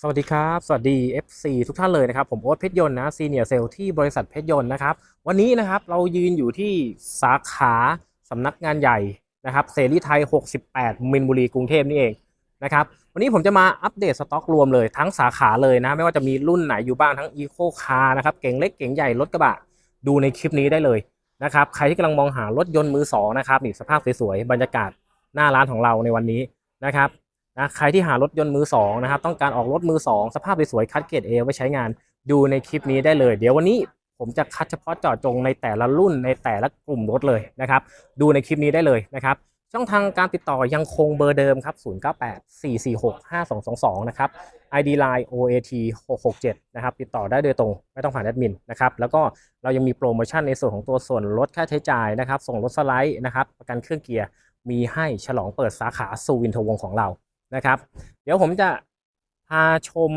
สวัสดีครับ สวัสดี FC ทุกท่านเลยนะครับ ผมโอ๊ตเพชรยนต์นะซีเนียร์เซลที่บริษัทเพชรยนต์นะครับ วันนี้นะครับเรายืนอยู่ที่สาขาสำนักงานใหญ่นะครับเสรีไทย 68 มินบุรีกรุงเทพนี่เองนะครับวันนี้ผมจะมาอัปเดตสต็อกรวมเลยทั้งสาขาเลยนะ ไม่ว่าจะมีรุ่นไหนอยู่บ้างทั้ง Eco Car นะครับเก่งเล็กเก่งใหญ่รถกระบะดูในคลิปนี้ได้เลยนะครับใครที่กำลังมองหารถยนต์มือสองนะครับนี่สภาพสวยๆบรรยากาศหน้าร้านของเราในวันนี้นะครับ นะใครที่หารถยนต์มือสองนะครับต้องการออกรถมือสองสภาพสวยๆคัดเกรดเอไว้ใช้งานดูในคลิปนี้ได้เลย เดี๋ยววันนี้ผมจะคัดเฉพาะเจาะจงในแต่ละรุ่นในแต่ละกลุ่มรถเลยนะครับ ดูในคลิปนี้ได้เลยนะครับช่องทางการติดต่อยังคงเบอร์เดิมครับ 098 446 5222 นะครับ ID Line OAT 667 นะครับ ติดต่อได้โดยตรง ไม่ต้องผ่านแอดมินนะครับ แล้วก็เรายังมีโปรโมชั่นในส่วนของตัวส่วนลดค่าใช้จ่ายนะครับ ส่งรถสไลด์นะครับ ประกันเครื่องเกียร์ มีให้ฉลองเปิดสาขาสูวินทวงของเรา นะครับ เดี๋ยวผมจะพาชม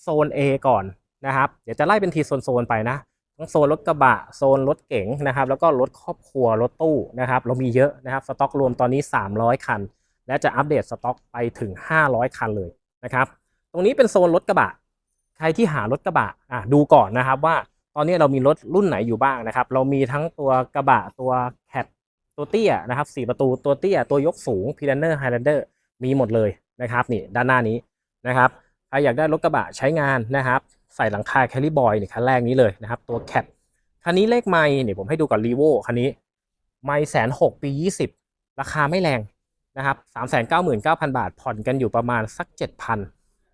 โซน A ก่อนนะครับ เดี๋ยวจะไล่เป็นทีโซนๆไปนะทั้งโซนรถกระบะโซนรถเก๋งนะครับ แล้วก็รถครอบครัวรถตู้นะครับ เรามีเยอะนะครับสต็อกรวมตอนนี้ 300 คัน และจะอัปเดตสต็อกไปถึง 500 คันเลยนะครับ ตรงนี้เป็นโซนรถกระบะ ใครที่หารถกระบะอะดูก่อนนะครับว่าตอนนี้เรามีรถรุ่นไหนอยู่บ้างนะครับ เรามีทั้งตัวกระบะตัวแคทตัวเตี้ยนะครับสี่ประตูตัวเตี้ยตัวยกสูงพีแลนเนอร์ไฮแลนเดอร์มีหมดเลย นะครับนี่ด้านหน้านี้นะครับใครอยากได้รถกระบะใช้งานนะครับใส่หลังคาแคลิบอยนี่คันแรกนี้เลยนะครับตัวแคทคันนี้เลขไม่เนี่ยผมให้ดูก่อนรีโวคันนี้ไม่แสนหกปียี่สิบราคาไม่แรงนะครับสามแสนเก้าหมื่นเก้าพันบาท ผ่อนกันอยู่ประมาณสักเจ็ดพัน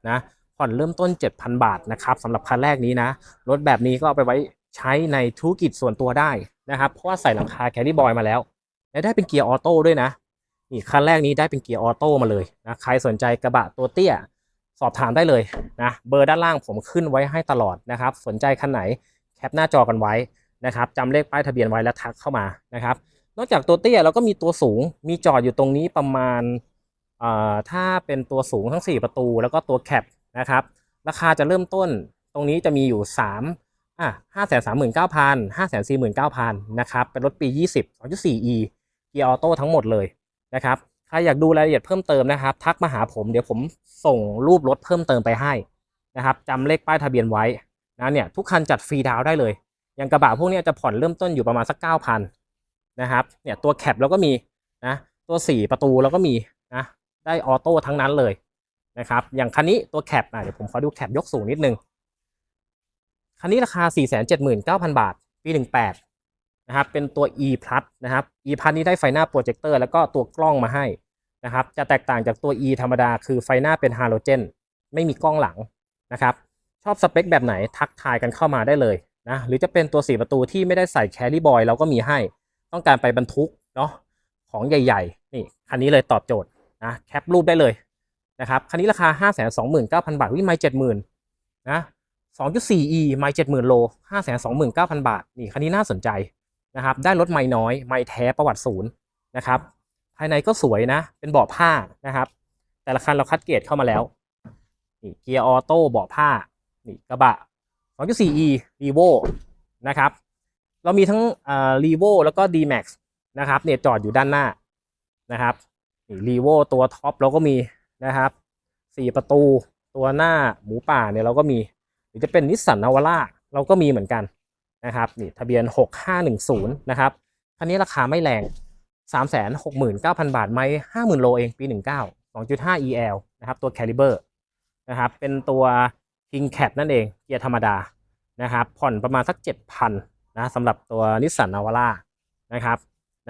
นะผ่อนเริ่มต้น 7,000 บาทนะครับสำหรับคันแรกนี้นะรถแบบนี้ก็เอาไปไว้ใช้ในธุรกิจส่วนตัวได้นะครับเพราะว่าใส่หลังคาแคลิบอยมาแล้ว และได้เป็นเกียร์ออโต้ด้วยนะ นี่คันแรกนี้ได้เป็นเกียร์ออโต้มาเลยนะใครสนใจกระบะตัวเตี้ยสอบถามได้เลยนะเบอร์ด้านล่างผมขึ้นไว้ให้ตลอดนะครับ สนใจคันไหนแคปหน้าจอกันไว้นะครับจำเลขป้ายทะเบียนไว้แล้วทักเข้ามานะครับนอกจากตัวเตี้ยเราก็มีตัวสูงมีจอดอยู่ตรงนี้ประมาณเอ่อถ้าเป็นตัวสูงทั้ง 4 ประตู แล้วก็ตัวแคปนะครับราคาจะเริ่มต้นตรงนี้จะมีอยู่ 3อะห้าแสนสามหมื่นเก้าพันห้าแสนสี่หมื่นเก้าพันนะครับเป็นรถปี 20 2.4 e เกียร์ออโต้ทั้งหมดเลย นะครับใครอยากดูรายละเอียดเพิ่มเติมนะครับ ทักมาหาผมเดี๋ยวผมส่งรูปรถเพิ่มเติมไปให้นะครับจำเลขป้ายทะเบียนไว้นะเนี่ยทุกคันจัดฟรีดาวได้เลยอย่างกระบะพวกนี้จะผ่อนเริ่มต้นอยู่ประมาณสัก9,000นะครับเนี่ยตัวแคปเราก็มีนะตัว4ประตูเราก็มีนะได้ออโต้ทั้งนั้นเลยนะครับอย่างคันนี้ตัวแคปอะเดี๋ยวผมขอดูแคปยกสูงนิดนึงคันนี้ราคา 479,000 บาท ปี 18 นะครับเป็นตัว e plus นะครับ e plus นี้ได้ไฟหน้าโปรเจคเตอร์แล้วก็ตัวกล้องมาให้นะครับจะแตกต่างจากตัว e ธรรมดาคือไฟหน้าเป็นฮาโลเจนไม่มีกล้องหลังนะครับชอบสเปคแบบไหนทักทายกันเข้ามาได้เลยนะหรือจะเป็นตัว 4 ประตูที่ไม่ได้ใส่แครี่บอยเราก็มีให้ ต้องการไปบรรทุกเนาะของใหญ่ ๆ นี่คันนี้เลยตอบโจทย์นะแคปรูปได้เลยนะครับคันนี้ราคา 529,000 บาทวิ่งไม่70,000นะ 2.4e ไม่70,000โล 529,000 บาท นี่คันนี้น่าสนใจ นะครับได้รถไม่น้อยไม่แท้ประวัติศูนย์นะครับ ภายในก็สวยนะ เป็นเบาะผ้านะครับ แต่ละคันเราคัดเกรดเข้ามาแล้วนี่เกียร์ออโต้เบาะผ้านี่กระบะ 2.4e r e v o นะครับ เรามีทั้งอ่า r e v o แล้วก็ D-Max นะครับเนี่ยจอดอยู่ด้านหน้านะครับนี่ r e v o ตัวท็อปเราก็มีนะครับ4ประตูตัวหน้าหมูป่าเนี่ยเราก็มี หรือจะเป็นนิสสันนาวาร่าเราก็มีเหมือนกัน นะครับนี่ทะเบียน 6510 นะครับคันนี้ราคาไม่แรง 369,000 บาท ไม่50,000 โลเองปี 19 2.5 EL นะครับตัว Caliber นะครับเป็นตัว King Cat นั่นเองเกียร์ธรรมดานะครับผ่อนประมาณสัก 7,000นะสำหรับตัวนิสสันนาวาร่านะครับ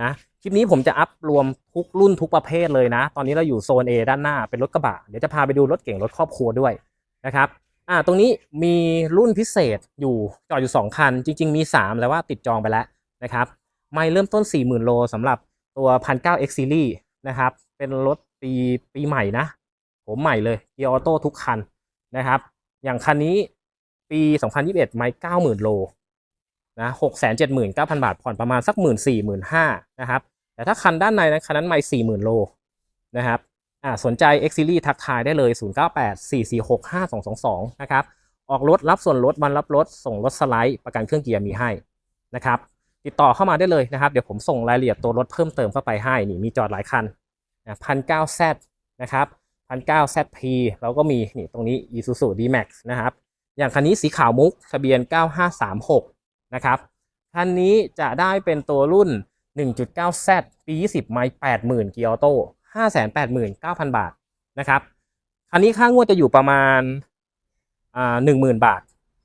นะคลิปนี้ผมจะอัพรวมทุกรุ่นทุกประเภทเลยนะ ตอนนี้เราอยู่โซน A ด้านหน้าเป็นรถกระบะ เดี๋ยวจะพาไปดูรถเก่งรถครอบครัวด้วยนะครับ อ่าตรงนี้มีรุ่นพิเศษอยู่จอดอยู่ 2 คัน จริง ๆ มี 3 แล้วว่าติดจองไปแล้วนะครับไม่เริ่มต้น 40,000 โลสำหรับตัว 1,900 X Series นะครับ เป็นรถปีปีใหม่นะผมใหม่เลยเกียร์ออโต้ทุกคันนะครับ อย่างคันนี้ปี 2021 ไม่90,000 โลนะ679,000บาทผ่อนประมาณสัก1 4 0 0 0 15,000นะครับ แต่ถ้าคันด้านในนะคันนั้นไม่40,000โลนะครับ อ่าสนใจ X Series ทักทายได้เลย 098 446 5222 นะครับ ออกรถรับส่วนลดวันรับรถ ส่งรถสไลด์ประกันเครื่องเกียร์มีให้นะครับ ติดต่อเข้ามาได้เลยนะครับ เดี๋ยวผมส่งรายละเอียดตัวรถเพิ่มเติมเข้าไปให้ นี่มีจอดหลายคันนะพันเก้าแซนะครับพันเก้า ZP เราก็มีนี่ตรงนี้ Isuzu D-Max นะครับ อย่างคันนี้สีขาวมุกทะเบียน 9536 นะครับ คันนี้จะได้เป็นตัวรุ่น 1.9Z ปี 20 ไมล์80,000 เกียร์ออโต้ 589,000บาทนะครับคันนี้ค่างวดจะอยู่ประมาณอ่า10,000บาท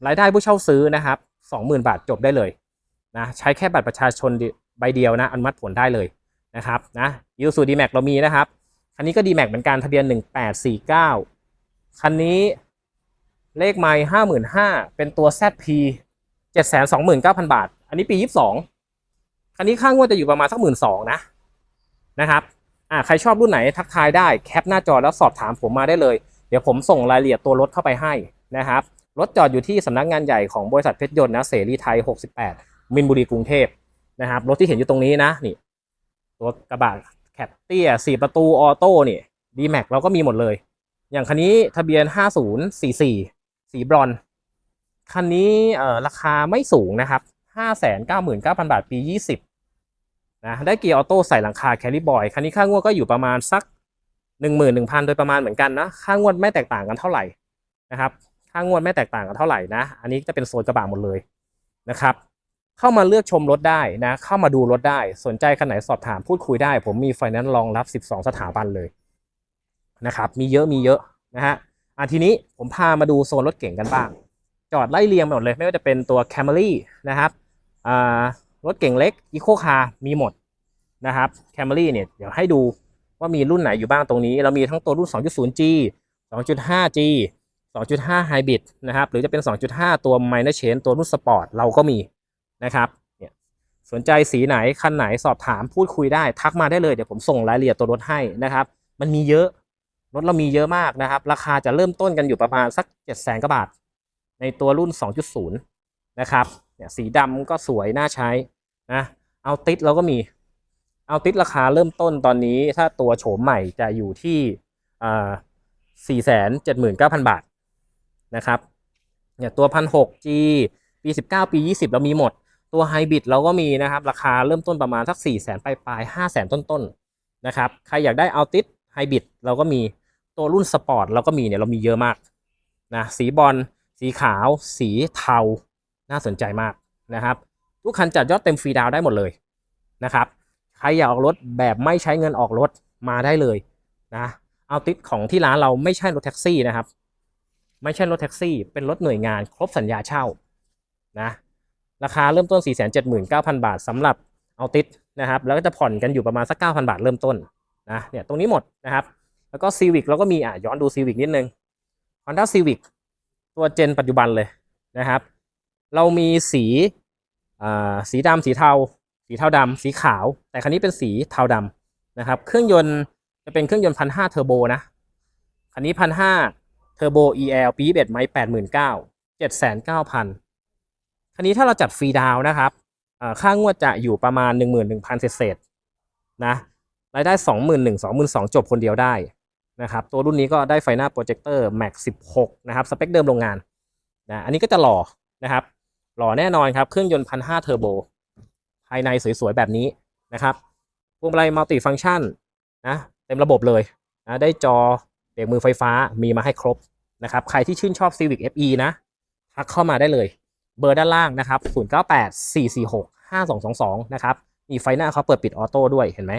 รายได้ผู้เช่าซื้อนะครับ20,000บาทจบได้เลยนะใช้แค่บัตรประชาชนใบเดียวนะอนุมัติผลได้เลยนะครับนะยูซูดีแม็กเรามีนะครับ คันนี้ก็ดีแม็กเหมือนกันทะเบียน1849คันนี้เลขไมล์55,000เป็นตัว ZP 729,000บาท อันนี้ปี22คันนี้ค่างวดจะอยู่ประมาณสักหมื่นสองนะนะครับ อ่าใครชอบรุ่นไหนทักทายได้แคปหน้าจอแล้วสอบถามผมมาได้เลย เดี๋ยวผมส่งรายละเอียดตัวรถเข้าไปให้นะครับรถจอดอยู่ที่สำนักงานใหญ่ของบริษัทเพชรยนต์นะเสรีไทย 68 มินบุรีกรุงเทพนะครับรถที่เห็นอยู่ตรงนี้นะนี่ตัวกระบะแคปเตี้ยสี่ประตูออโต้นี่ดีแม็กเราก็มีหมดเลย อย่างคันนี้ทะเบียน 5044 สีบรอน คันนี้เอ่อราคาไม่สูงนะครับ 599,000บาทปี 20 นะได้เกียร์ออโต้ใส่หลังคาแคลิบอยคันนี้ค่างวดก็อยู่ประมาณสัก 11,000 โดยประมาณเหมือนกันนะค่างวดไม่แตกต่างกันเท่าไหร่นะครับค่างวดไม่แตกต่างกันเท่าไหร่นะ อันนี้จะเป็นโซนกระบะหมดเลยนะครับเข้ามาเลือกชมรถได้นะเข้ามาดูรถได้สนใจคันไหนสอบถามพูดคุยได้ ผมมีไฟแนนซ์รองรับ 12 สถาบันเลยนะครับมีเยอะมีเยอะนะฮะอะทีนี้ผมพามาดูโซนรถเก่งกันบ้าง จอดไล่เรียงไปหมดเลย ไม่ว่าจะเป็นตัว Camry นะครับอ่า รถเก่งเล็ก Eco Car มีหมดนะครับ Camry เนี่ยเดี๋ยวให้ดูว่ามีรุ่นไหนอยู่บ้างตรงนี้ เรามีทั้งตัวรุ่น 2.0G 2.5G 2.5 Hybrid นะครับ หรือจะเป็น 2.5 ตัว Minor Change ตัวรุ่นสปอร์ตเราก็มีนะครับเนี่ยสนใจสีไหน คันไหนสอบถามพูดคุยได้ ทักมาได้เลย เดี๋ยวผมส่งรายละเอียดตัวรถให้นะครับ มันมีเยอะ รถเรามีเยอะมากนะครับ ราคาจะเริ่มต้นกันอยู่ประมาณสัก 7 0 0 0 0 0กว่าบาท ในตัวรุ่น 2.0 นะครับ เนี่ยสีดำก็สวยน่าใช้นะเอาติดเราก็มีเอาติดราคาเริ่มต้นตอนนี้ถ้าตัวโฉมใหม่จะอยู่ที่อ่า479,000บาทนะครับเนี่ยตัว1,600 G ปี19ปี20เรามีหมด ตัวไฮบริดเราก็มีนะครับ ราคาเริ่มต้นประมาณสัก4 0 0 0 0 0ปลายปลาย5 0 0 0 0ต้นต้นๆนะครับ ใครอยากได้เอาติดไฮบริดเราก็มีตัวรุ่นสปอร์ตเราก็มีเนี่ยเรามีเยอะมากนะสีบอลสีขาว สีเทา น่าสนใจมากนะครับ ทุกคันจัดยอดเต็มฟรีดาวได้หมดเลยนะครับ ใครอยากออกรถแบบไม่ใช้เงินออกรถมาได้เลยนะเอาติดของที่ร้านเราไม่ใช่รถแท็กซี่นะครับ ไม่ใช่รถแท็กซี่ เป็นรถหน่วยงานครบสัญญาเช่านะราคาเริ่มต้น 479,000 บาทสำหรับเอาติดนะครับ แล้วก็จะผ่อนกันอยู่ประมาณสัก 9,000 บาทเริ่มต้นนะเนี่ยตรงนี้หมดนะครับ แล้วก็ Civic เราก็มีอะย้อนดู Civic นิดนึง Honda Civic ตัวเจนปัจจุบันเลยนะครับ เรามีสีสีดำสีเทา สีเทาดำสีขาว แต่คันนี้เป็นสีเทาดำนะครับ เครื่องยนต์จะเป็นเครื่องยนต์พันห้าเทอร์โบนะคันนี้พันห้าเทอร์โบ EL ปี21ไม้แปดหมื่นเก้าเจ็ดแสนเก้าพันคันนี้ถ้าเราจัดฟรีดาวนะครับอ่าค่างวดจะอยู่ประมาณหนึ่งหมื่นหนึ่งพันเศษๆนะรายได้สองหมื่นหนึ่งสองหมื่นสองจบคนเดียวได้นะครับตัวรุ่นนี้ก็ได้ไฟหน้าโปรเจคเตอร์ Max 16 นะครับ สเปคเดิมโรงงานนะอันนี้ก็จะหล่อนะครับ หล่อแน่นอนครับ เครื่องยนต์พันห้าเทอร์โบ ภายในสวยๆ แบบนี้นะครับพวงมาลัยมัลติฟังก์ชันนะเต็มระบบเลยนะได้จอเบรกมือไฟฟ้ามีมาให้ครบนะครับ ใครที่ชื่นชอบ Civic FE นะทักเข้ามาได้เลย เบอร์ด้านล่างนะครับ 098 446 5222 นะครับ มีไฟหน้าเขาเปิดปิดออโต้ด้วยเห็นไหม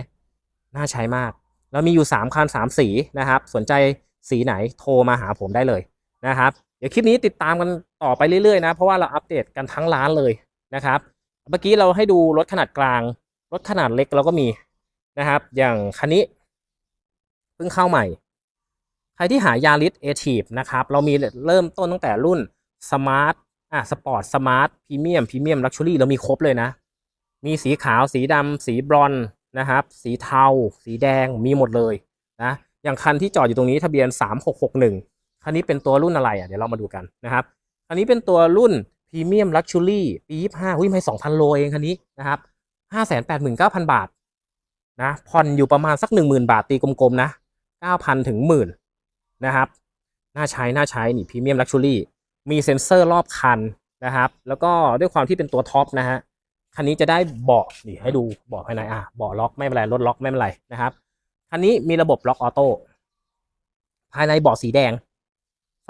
น่าใช้มาก แล้วมีอยู่ 3 คัน 3 สีนะครับ สนใจสีไหนโทรมาหาผมได้เลยนะครับ เดี๋ยวคลิปนี้ติดตามกันต่อไปเรื่อยๆนะเพราะว่าเราอัปเดตกันทั้งร้านเลยนะครับ เมื่อกี้เราให้ดูรถขนาดกลาง รถขนาดเล็กเราก็มีนะครับ อย่างคันนี้เพิ่งเข้าใหม่ ใครที่หายาริสเอทีฟนะครับ เรามีเริ่มต้นตั้งแต่รุ่นสมาร์ทอะสปอร์ตสมาร์ทพรีเมียมพรีเมียมลักชัวรี่เรามีครบเลยนะ มีสีขาวสีดำสีบรอนนะครับ สีเทา สีแดงมีหมดเลยนะอย่างคันที่จอดอยู่ตรงนี้ทะเบียน 3661 คันนี้เป็นตัวรุ่นอะไรอะเดี๋ยวเรามาดูกันนะครับอันนี้เป็นตัวรุ่นพรีเมียมลักชัวรี่ปี25หุ้ยไม่2,000โลเองคันนี้นะครับ589,000บาทนะผ่อนอยู่ประมาณสัก10,000บาทตีกลมๆนะ9,000ถึงหมื่นนะครับน่าใช้น่าใช้นี่พรีเมียมลักชัวรี่มีเซ็นเซอร์รอบคันนะครับ แล้วก็ด้วยความที่เป็นตัวท็อปนะฮะคันนี้จะได้เบาะนี่ให้ดูเบาะภายในอะเบาะล็อกไม่เป็นไรรถล็อกไม่เป็นไรนะครับคันนี้มีระบบล็อกออโต้ภายในเบาะสีแดง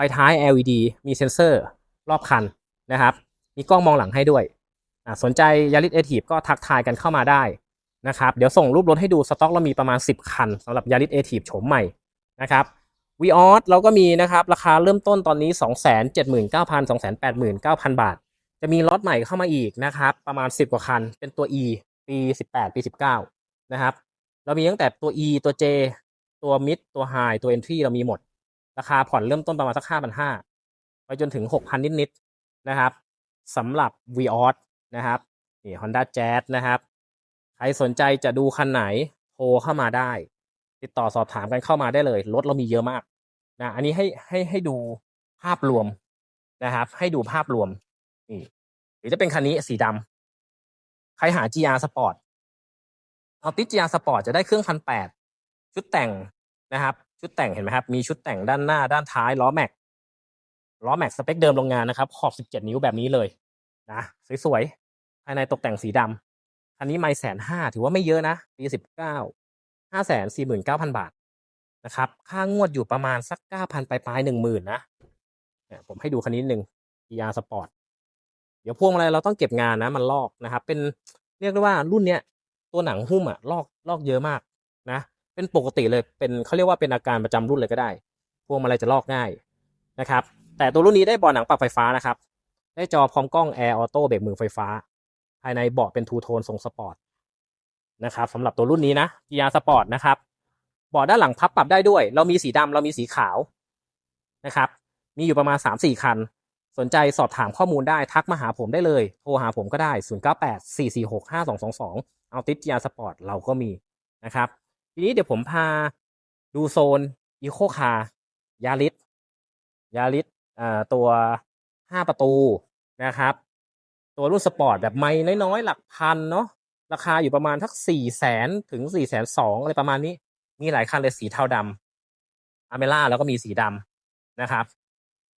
ฟท้าย LED มีเซ็นเซอร์รอบคันนะครับ มีกล้องมองหลังให้ด้วย สนใจยาริสเอทีฟก็ทักทายกันเข้ามาได้นะครับ เดี๋ยวส่งรูปรถให้ดูสต็อกเรามีประมาณ 10 คันสำหรับยาริสเอทีฟโฉมใหม่นะครับวีออสเราก็มีนะครับ ราคาเริ่มต้นตอนนี้ 279,000 2 8 9 0 0 บาท จะมีล็อตใหม่เข้ามาอีกนะครับ ประมาณ 10 กว่าคัน เป็นตัว E ปี 18 ปี 19 นะครับ เรามีตั้งแต่ตัว E ตัว J ตัว Mid ตัว High ตัว Entry เรามีหมด ราคาผ่อนเริ่มต้นประมาณสัก5,500ไปจนถึง6,000นิดๆนะครับสำหรับ v ีออสนะครับนี่ Honda Jazz นะครับ ใครสนใจจะดูคันไหนโทรเข้ามาได้ ติดต่อสอบถามกันเข้ามาได้เลย รถเรามีเยอะมากนะอันนี้ให้ให้ให้ดูภาพรวมนะครับ ให้ดูภาพรวมนี่หรือจะเป็นคันนี้สีดำใครหา GR Sport เอาติด GR Sport จะได้เครื่องพันแปดชุดแต่งนะครับ ชุดแต่งเห็นไหมครับ มีชุดแต่งด้านหน้าด้านท้ายล้อแม็ก ล้อแม็กสเปคเดิมโรงงานนะครับ ขอบ 17 นิ้วแบบนี้เลยนะสวยๆ ภายในตกแต่งสีดำคันนี้ไม่แสนห้าถือว่าไม่เยอะนะ ปี 19 5 4 9 0 0 0บาทนะครับ ค่างวดอยู่ประมาณสัก 9,000 ปลายปลายหนึ่งหมื่นนะเนี่ยผมให้ดูคันนี้หนึ่ง GR Sport เดี๋ยวพวงมาลัยเราต้องเก็บงานนะ มันลอกนะครับ เป็นเรียกได้ว่ารุ่นเนี้ยตัวหนังหุ้มอะลอกลอกเยอะมากนะ เป็นปกติเลยเป็นเขาเรียกว่าเป็นอาการประจำรุ่นเลยก็ได้ พวงมาลัยจะลอกง่ายนะครับแต่ตัวรุ่นนี้ได้เบาะหนังปรับไฟฟ้านะครับ ได้จอพร้อมกล้อง Air Auto เบรกมือไฟฟ้า ภายในเบาะเป็นทูโทนทรงสปอร์ตนะครับสำหรับตัวรุ่นนี้นะ GR Sport นะครับเบาะด้านหลังพับปรับได้ด้วย เรามีสีดำเรามีสีขาวนะครับ มีอยู่ประมาณ 3-4 คัน สนใจสอบถามข้อมูลได้ทักมาหาผมได้เลย โทรหาผมก็ได้ 0984465222 เอาติด GR Sport เราก็มีนะครับ ทีนี้เดี๋ยวผมพาดูโซนอีโคคาร์ยาริสยาริสอ่าตัว5ประตูนะครับ ตัวรุ่นสปอร์ตแบบไม่น้อยๆ หลักพันเนาะราคาอยู่ประมาณทักสี่แสนถึงสี่แสนสองอะไรประมาณนี้ มีหลายคันเลยสีเทาดำอเมล่าแล้วก็มีสีดำนะครับ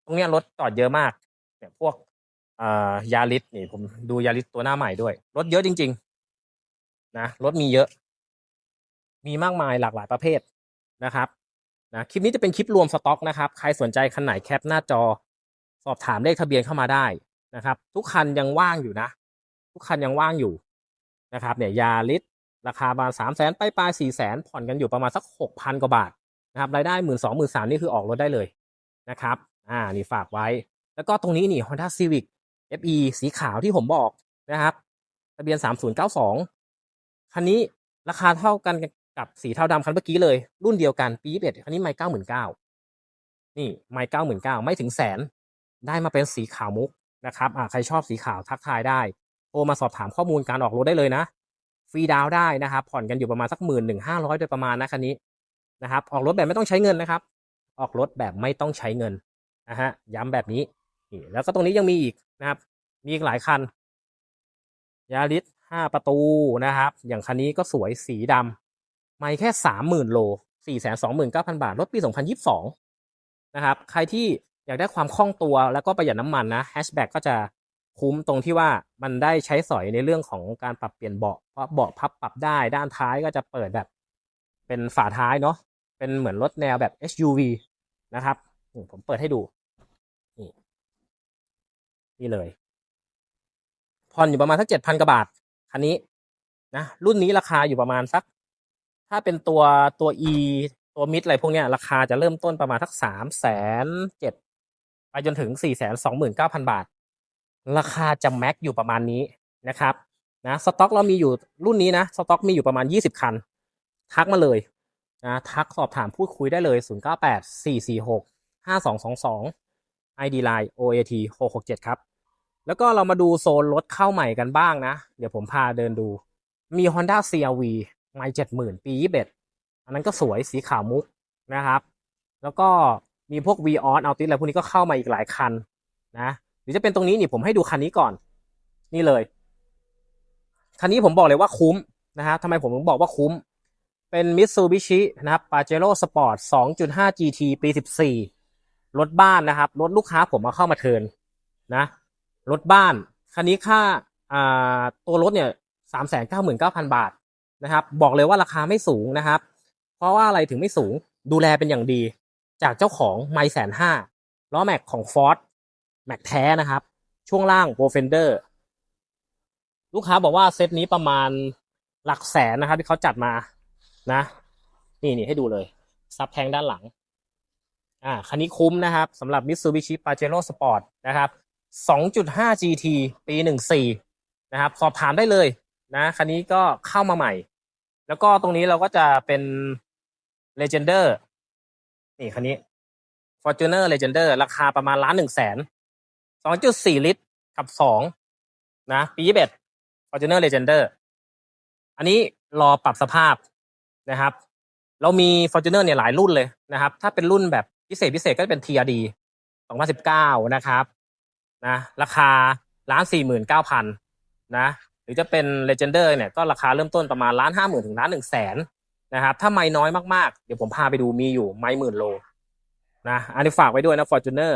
ตรงนี้รถจอดเยอะมากเนี่ยพวกอ่ายาริสนี่ผมดูยาริสตัวหน้าใหม่ด้วย รถเยอะจริง ๆ นะรถมีเยอะ มีมากมายหลากหลายประเภทนะครับนะคลิปนี้จะเป็นคลิปรวมสต็อกนะครับ ใครสนใจคันไหนแคปหน้าจอ สอบถามเลขทะเบียนเข้ามาได้นะครับ ทุกคันยังว่างอยู่นะ ทุกคันยังว่างอยู่นะครับเนี่ยยาลิสราคาประมาณสามแสนไปปลายสี่แสนผ่อนกันอยู่ประมาณสักหกพันกว่าบาทนะครับรายได้หมื่นสองหมื่นสามนี่คือออกรถได้เลยนะครับ อ่านี่ฝากไว้ แล้วก็ตรงนี้นี่ Honda Civic FE สีขาวที่ผมบอกนะครับ ทะเบียนสามศูนย์เก้าสองคันนี้ราคาเท่ากัน กับสีเทาดำคันเมื่อกี้เลย รุ่นเดียวกันปี21คันนี้ไม่เก้าหมื่นเก้านี่ไม่เก้าหมื่นเก้าไม่ถึงแสน ได้มาเป็นสีขาวมุกนะครับอ่าใครชอบสีขาวทักทายได้โทรมาสอบถามข้อมูลการออกรถได้เลยนะฟรีดาวน์ได้นะครับ ผ่อนกันอยู่ประมาณสักหมื่นหนึ่งห้าร้อยโดยประมาณนะคันนี้นะครับออกรถแบบไม่ต้องใช้เงินนะครับ ออกรถแบบไม่ต้องใช้เงินนะฮะย้ำแบบนี้นี่แล้วก็ตรงนี้ยังมีอีกนะครับ มีอีกหลายคันยาริสห้าประตูนะครับ อย่างคันนี้ก็สวยสีดำ ไม่แค่สามหมื่นโลสี่แสนสองหมื่นเก้าพันบาทรถปีสองพันยิบสองนะครับ ใครที่อยากได้ความคล่องตัวแล้วก็ประหยัดน้ำมันนะแฮชแบ็กก็จะคุ้มตรงที่ว่ามันได้ใช้สอยในเรื่องของการปรับเปลี่ยนเบาะเพราะเบาะพับปรับได้ด้านท้ายก็จะเปิดแบบ เป็นฝาท้ายเนาะเป็นเหมือนรถแนวแบบ SUV นะครับผมเปิดให้ดู นี่นี่เลยผ่อนอยู่ประมาณสักเจ็ดพันกว่าบาท คันนี้นะรุ่นนี้ราคาอยู่ประมาณสัก ถ้าเป็นตัวตัว E ตัวมิดอะไรพวกเนี้ยราคาจะเริ่มต้นประมาณสักสามแสนเจ็ดไปจนถึงสี่แสนสองหมื่นเก้าพันบาท ราคาจะแม็กอยู่ประมาณนี้นะครับนะสต็อกเรามีอยู่รุ่นนี้นะสต็อกมีอยู่ประมาณยี่สิบคัน ทักมาเลยนะทักสอบถามพูดคุยได้เลย0 9 8 4 4 6 5 2 2 2 ID Line OAT 667ครับ แล้วก็เรามาดูโซนรถเข้าใหม่กันบ้างนะ เดี๋ยวผมพาเดินดูมี Honda CRV ไม่เจ็ดหมื่นปี21อันนั้นก็สวยสีขาวมุกนะครับ แล้วก็มีพวก v ีออสเอาติสอะไรพวกนี้ก็เข้ามาอีกหลายคันนะหรือจะเป็นตรงนี้นี่ผมให้ดูคันนี้ก่อน นี่เลย คันนี้ผมบอกเลยว่าคุ้มนะฮะทำไมผมถึงบอกว่าคุ้ม เป็น Mitsubishi นะครับ Pajero Sport 2.5 GT ปี 14 รถบ้านนะครับ รถลูกค้าผมเอาเข้ามาเทินนะ รถบ้าน คันนี้ค่าอ่าตัวรถเนี่ย 399,000 บาท นะครับ บอกเลยว่าราคาไม่สูงนะครับ เพราะว่าอะไรถึงไม่สูงดูแลเป็นอย่างดี จากเจ้าของไมแสนห้าล้อแม็กของฟอร์ดแม็กแท้นะครับ ช่วงล่างโปรเฟนเดอร์ลูกค้าบอกว่าเซตนี้ประมาณหลักแสนนะครับที่เขาจัดมานะ นี่นี่ให้ดูเลยซับแทงด้านหลัง อ่าคันนี้คุ้มนะครับสำหรับ Mitsubishi Pajero Sport นะครับ 2.5 GT ปี 14 นะครับ สอบถามได้เลยนะ คันนี้ก็เข้ามาใหม่ แล้วก็ตรงนี้เราก็จะเป็น Legender นี่คันนี้ Fortuner Legender ราคาประมาณล้านหนึ่งแสน2.4ลิตรกับ2นะ ปี21 Fortuner Legender อันนี้รอปรับสภาพนะครับ เรามี Fortuner เนี่ยหลายรุ่นเลยนะครับ ถ้าเป็นรุ่นแบบพิเศษพิเศษก็จะเป็น TRD 2019 นะครับนะราคาล้านสี่หมื่นเก้าพันนะ รือจะเป็น Legender เนี่ยก็ราคาเริ่มต้นประมาณล้านห้าหมื่นถึงล้านหนึ่งแสนนะครับถ้าไม่น้อยมากๆ เดี๋ยวผมพาไปดูมีอยู่ไม่หมื่นโลนะอันนี้ฝากไว้ด้วยนะ Fortuner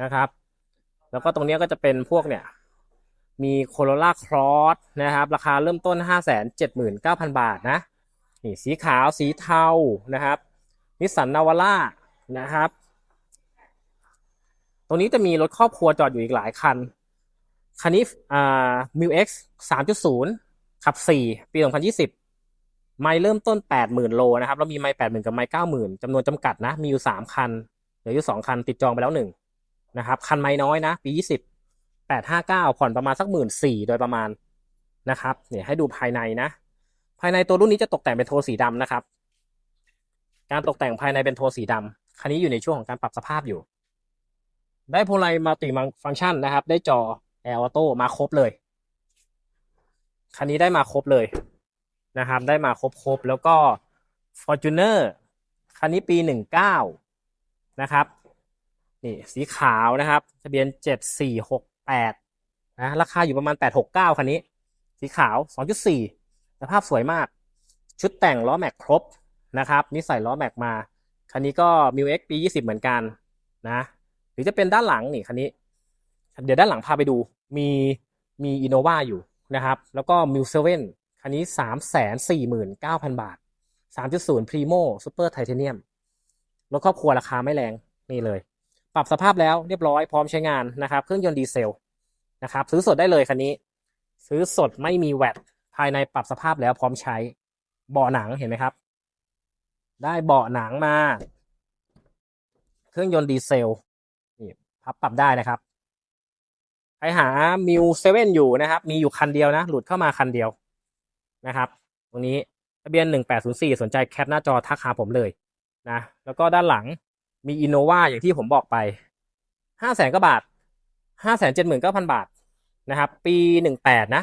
นะครับแล้วก็ตรงนี้ก็จะเป็นพวกเนี่ยมี Corolla Cross นะครับราคาเริ่มต้น 5 7 9 0 0 0 บาทนะนี่สีขาวสีเทานะครับนิสสันนาวาร่านะครับ ตรงนี้จะมีรถครอบครัวจอดอยู่อีกหลายคัน คันนี้อ่ามิวเอ็กซ์สามจุดศูนย์ขับสี่ปีสองพันยี่สิบไม่เริ่มต้นแปดหมื่นโลนะครับแล้วมีไม่แปดหมื่นกับไม่เก้าหมื่นจำนวนจำกัดนะ มีอยู่สามคันเหลืออยู่สองคันติดจองไปแล้วหนึ่งนะครับคันไม่น้อยนะ ปียี่สิบแปดห้าเก้าผ่อนประมาณสักหมื่นสี่โดยประมาณนะครับเนี่ยให้ดูภายในนะ ภายในตัวรุ่นนี้จะตกแต่งเป็นโทนสีดำนะครับ การตกแต่งภายในเป็นโทนสีดำคันนี้อยู่ในช่วงของการปรับสภาพอยู่ ได้โพลไลมัลติฟังก์ชันนะครับ ได้จอ แอร์ออโต้มาครบเลย คันนี้ได้มาครบเลยนะครับ ได้มาครบครบแล้วก็ Fortuner คันนี้ปีหนึ่งเก้านะครับ นี่สีขาวนะครับ ทะเบียนเจ็ดสี่หกแปดนะ ราคาอยู่ประมาณแปดหกเก้าคันนี้ สีขาวสองจุดสี่สภาพสวยมาก ชุดแต่งล้อแม็กครบนะครับ นี่ใส่ล้อแม็กมา คันนี้ก็มิวเอ็กปียี่สิบเหมือนกันนะ หรือจะเป็นด้านหลังนี่คันนี้ เดี๋ยวด้านหลังพาไปดู มีมีอินโนวาอยู่นะครับ แล้วก็มิวเซเว่นคันนี้สามแสนสี่หมื่นเก้าพันบาทสามจุดศูนย์พรีโมซูเปอร์ไทเทเนียมรถครอบครัวราคาไม่แรงนี่เลย ปรับสภาพแล้วเรียบร้อยพร้อมใช้งานนะครับ เครื่องยนต์ดีเซลนะครับ ซื้อสดได้เลยคันนี้ ซื้อสดไม่มีแวตภายในปรับสภาพแล้วพร้อมใช้เบาะหนังเห็นไหมครับ ได้เบาะหนังมา เครื่องยนต์ดีเซลนี่พับปรับได้นะครับ ใครหามิวเซเว่นอยู่นะครับ มีอยู่คันเดียวนะ หลุดเข้ามาคันเดียวนะครับ ตรงนี้ทะเบียนหนึ่งแปดศูนย์สี่สนใจแคปหน้าจอทักหาผมเลยนะ แล้วก็ด้านหลังมีอินโนวาอย่างที่ผมบอกไปห้าแสนกว่าบาทห้าแสนเจ็ดหมื่นเก้าพันบาทนะครับ ปีหนึ่งแปดนะ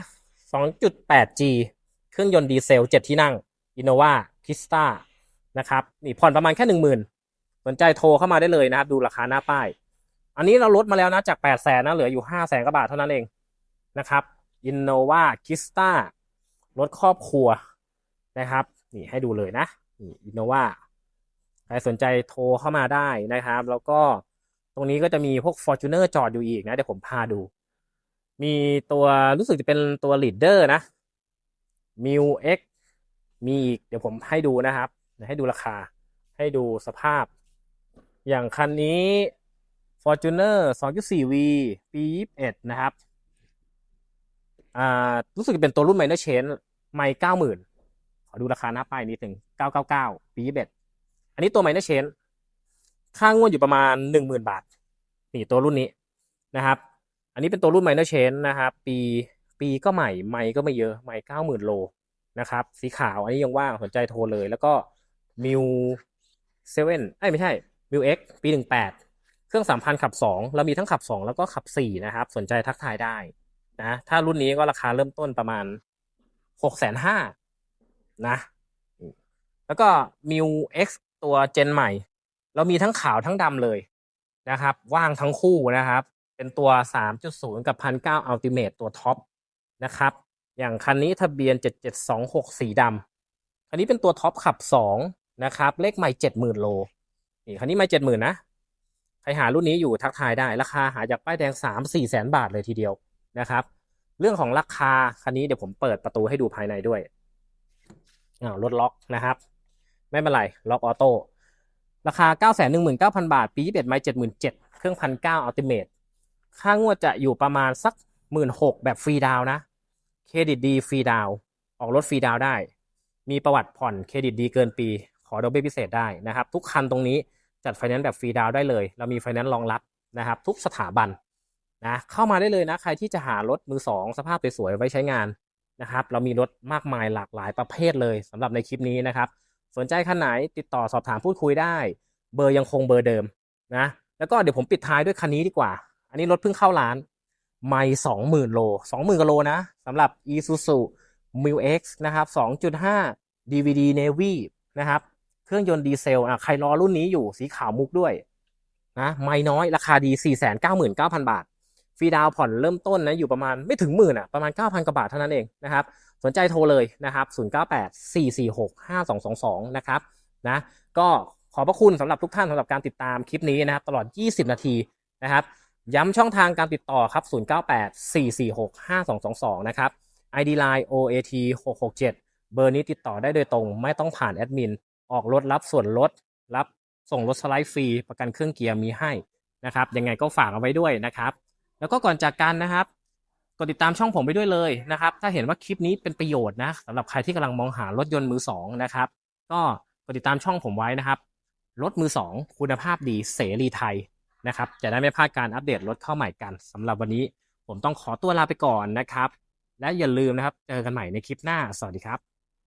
สองจุดแปด G เครื่องยนต์ดีเซลเจ็ดที่นั่งอินโนวาคิสตานะครับ นี่ผ่อนประมาณแค่หนึ่งหมื่นสนใจโทรเข้ามาได้เลยนะครับ ดูราคาหน้าป้าย อันนี้เราลดมาแล้วนะจากแปดแสนนะเหลืออยู่ห้าแสนกว่าบาทเท่านั้นเองนะครับ Innova k i s t a รถครอบครัวนะครับ นี่ให้ดูเลยนะนี่ Innova ใครสนใจโทรเข้ามาได้นะครับ แล้วก็ตรงนี้ก็จะมีพวก Fortuner จอดอยู่อีกนะ เดี๋ยวผมพาดู มีตัวรู้สึกจะเป็นตัว Leader นะ m i u X มีอีก เดี๋ยวผมให้ดูนะครับ ให้ดูราคาให้ดูสภาพ อย่างคันนี้ Fortuner 2.4V ปี 21 นะครับ อ่า รู้สึกจะเป็นตัวรุ่น Minor Change ไม่90,000 ขอดูราคาหน้าป้ายนิดหนึ่ง999 ปี 21 อันนี้ตัว Minor Change ค่างวดอยู่ประมาณ 10,000 บาท นี่ตัวรุ่นนี้นะครับ อันนี้เป็นตัวรุ่น Minor Change นะครับ ปีปีก็ใหม่ ไม่ก็ไม่เยอะ ไม่90,000 โลนะครับ สีขาว อันนี้ยังว่างสนใจโทรเลย แล้วก็ m i u 7เอ้ยไม่ใช่ m i u X ปี18เค รื่องสามพันขับสองเรามีทั้งขับสองแล้วก็ขับสี่นะครับ สนใจทักทายได้นะถ้ารุ่นนี้ก็ราคาเริ่มต้นประมาณหกแสนห้านะแล้วก็ m i u X ตัวเจนใหม่ เรามีทั้งขาวทั้งดำเลยนะครับ ว่างทั้งคู่นะครับ เป็นตัว 3.0 กับ 1,900 Ultimate ตัวท็อปนะครับ อย่างคันนี้ทะเบียน 7726 สีดำคันนี้เป็นตัวท็อปขับ 2 นะครับ เลขใหม่ 70,000 โลนี่คันนี้ไม่ 70,000 นะ ใครหารุ่นนี้อยู่ทักทายได้ ราคาหาจากป้ายแดง 3-4แสนบาทเลยทีเดียวนะครับ เรื่องของราคาคันนี้เดี๋ยวผมเปิดประตูให้ดูภายในด้วยอ้าวรถล็อกนะครับ ไม่เป็นไรล็อกออโต้ราคา 9 1 9 0 0 0 บาท ปี 21ไม่77,000เครื่องพันเก้าอัลติเมทค่างวดจะอยู่ประมาณสัก 16,000แบบฟรีดาวนะ เครดิตดีฟรีดาวออกรถฟรีดาวได้ มีประวัติผ่อนเครดิตดีเกินปี ขอดอกเบี้ยพิเศษได้นะครับ ทุกคันตรงนี้ จัดไฟแนนซ์แบบฟรีดาวได้เลย เรามีไฟแนนซ์รองรับนะครับ ทุกสถาบันนะเข้ามาได้เลยนะ ใครที่จะหารถมือสองสภาพสวยๆไว้ใช้งานนะครับ เรามีรถมากมายหลากหลายประเภทเลยสำหรับในคลิปนี้นะครับ สนใจคันไหนติดต่อสอบถามพูดคุยได้ เบอร์ยังคงเบอร์เดิมนะแล้วก็เดี๋ยวผมปิดท้ายด้วยคันนี้ดีกว่า อันนี้รถเพิ่งเข้าร้านไม่สองหมื่นโลสองหมื่นกโลนะสำหรับ Isuzu m i l X นะครับ 2.5 DVD Navy นะครับ เครื่องยนต์ดีเซลอะใครรอรุ่นนี้อยู่สีขาวมุกด้วยนะไม่น้อยราคาดี 499,000 บาท ฟรีดาวผ่อนเริ่มต้นนะอยู่ประมาณไม่ถึงหมื่นอะประมาณ 9,000กว่าบาทเท่านั้นเองนะครับสนใจโทรเลยนะครับ0984465222นะครับนะก็ขอบพระคุณสำหรับทุกท่านสำหรับการติดตามคลิปนี้นะครับตลอด 20 นาทีนะครับย้ำช่องทางการติดต่อครับ 0984465222 นะครับ ID Line OAT 667 เบอร์นี้ติดต่อได้โดยตรงไม่ต้องผ่านแอดมิน ออกรถรับส่วนลดรับส่งรถสไลด์ฟรีประกันเครื่องเกียร์มีให้นะครับยังไงก็ฝากเอาไว้ด้วยนะครับ แล้วก็ก่อนจากกันนะครับกดติดตามช่องผมไปด้วยเลยนะครับ ถ้าเห็นว่าคลิปนี้เป็นประโยชน์นะสำหรับใครที่กำลังมองหารถยนต์มือสองนะครับก็กดติดตามช่องผมไว้นะครับรถมือสองคุณภาพดีเสรีไทยนะครับ จะได้ไม่พลาดการอัปเดตรถเข้าใหม่กันสำหรับวันนี้ผมต้องขอตัวลาไปก่อนนะครับ และอย่าลืมนะครับ เจอกันใหม่ในคลิปหน้า สวัสดีครับ